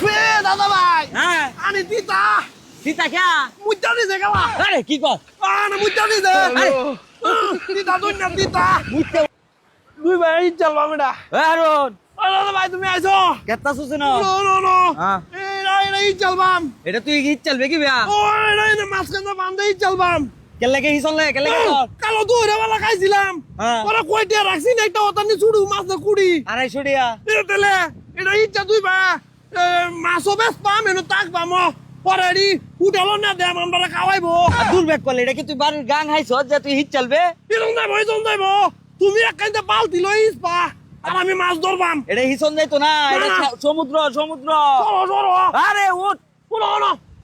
ফে দাদা ভাই। আনি দিতা। সীতা খেয়া দিছে গেলা আরে কি কর? আনে মুদ্দা দিছে। আরে। দিতা দুই না দিতা। বুঝতে দুই ভাই চলবা মেডা আরন ও দাদা ভাই তুমি আইছো? কেতা সুছে না? No no no. এই রাই রাই চলবাম এটা তুই চলবে কি ও রাই না কে হিসন লে কেলে কে কর কালো বেলা খাইছিলাম। হ্যাঁ। ওরা কয়টা রাখছি না একটা ওতানি মাছ না কুড়ি। আরে ছড়িয়া এটা তেলে। এটা ইচ্ছা দুই বা মাছও বেশ পাম এনে তাক পাম পরে এডি হোটেলও না দেম আমরা খাওয়াইবো। দূর ব্যাক করলে এটা কি তুই বাড়ির গাং হাইছ যে তুই হিট চলবে? এরকম যাইবো এরকম যাইবো তুমি এক কাইতে বালতি লই পা আর আমি মাছ ধরবাম। এটা হিসন যাইতো না এটা না। সমুদ্র সমুদ্র। আরে উঠ। শোনো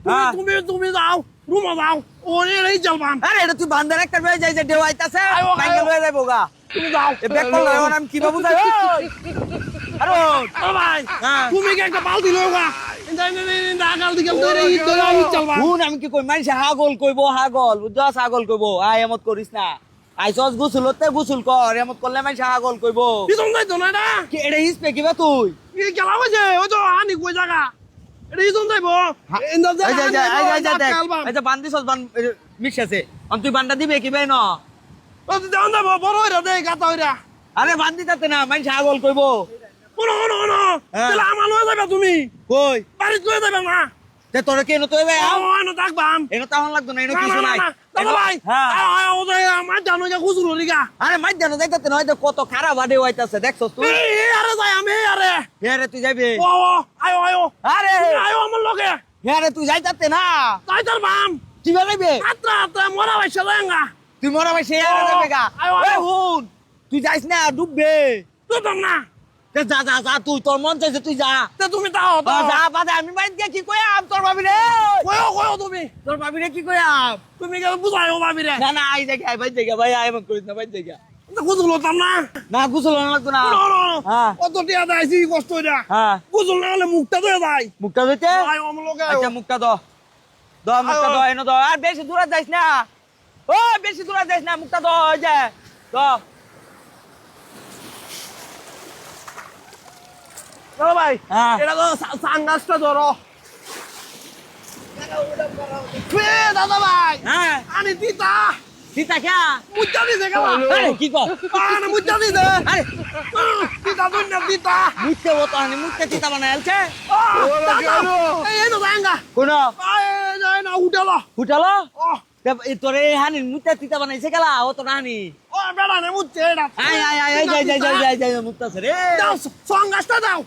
তুমি হ্যাঁ। তুমি তুমি যাও রুমে যাও। ও এটাই চলবাম। আরে এটা তুই বান্দার একটা যাই যে দেও আইতাছে আয়ো। লয়ে যাইবো গা। আমি কি হ্যাঁ। কই মানুষে হাগল কইবো হাগল বুঝছস হাগল কইবো আয় এমত করিস না আইসস গুসুলতে গুসুল কর এমত করলে মানুষে হাগল কইবো এরকম যাইতো না এটা কি এটা হিসপে কিবা তুই ওই তো আনি কই জায়গা এটা যাইবো ইন্দা যে, যে, দেখ, বান মিক্স আছে তুই বান্ডা দিবে কি ন বড় হইরা দে গাতা হইরা আরে বান্দি তাতে না মানুষে হাগল কইবো কোন কোন কোন। তাহলে আমার লয়ে যাবে তুমি। কই? বাড়িতে লয়ে যাবে না তে তোর কেন তো এবে ও আনো থাকবাম এনো তাহন লাগতো না এনো কিছু নাই। দাদা ভাই হ্যাঁ ও যে আমার জানো যে খুচরো রিগা আরে মাই জানো যাইতাতে নয় কত খারাপ আডে হইতাছে দেখছস তুই? এই আরে যাই আমি আরে হে রে তুই যাবি। ও ও আয়ো আয়ো। আরে আয়ো আমার লগে। হে রে তুই যাইতাতে না। তাই তার বাম। কি বেলাইবে আত্রা আত্রা মরা যাঙ্গা তুই মরা ভাই সে আরে ও, যাবে গা। আয়ো, এই আয়ো। হুন তুই যাইস না ডুববে। তুই তো না। তে যা যা যা তুই তোর মন চাইছে তুই যা। তে তুমি তাও যা বাদে আমি বাইর দিয়ে কি কইয়াম তোর ভাবি রে কয়ো কয়ো তুমি? তোর ভাবি রে কি কইয়াম তুমি কেন বুঝাইও ভাবি রে না না আই জায়গা আই বাইর জায়গা ভাই আই মত করিস না বাইর জায়গা খুচরো তাম না? না গুছল না। লাগতো না. হ্যাঁ। অত টিয়া দেয়ছি কষ্ট এটা হ্যাঁ। বুঝল না হলে মুখটা দিয়ে। যায় মুখটা আমার আচ্ছা মুখটা দ দ মুখটা দ এনো দ আর বেশি দূরে যাইস না। ও বেশি দূরে যাইস না মুখটা দ ওই যে দ দাদা ভাই হ্যাঁ। এটা তো সানগ্লাসটা ধরো। দাদা ভাই হ্যাঁ। আনি দিতা। খেয়া মুদ্দা দিছে গেলা আরে কি কর? আনে মুদ্দা দিছে। আরে। দিতা দুই না দিতা। বতো আনি এই তো কোন? না উঠালো। উঠালো? তোরে হানি মুখতে চিতা বানাইছে গেলা ও তো হানি। ও বেড়া নে এটা আয় আয় আয় যাই যাই যাই যাই মুখটা রে। দাও সঙ্গাসটা দাও।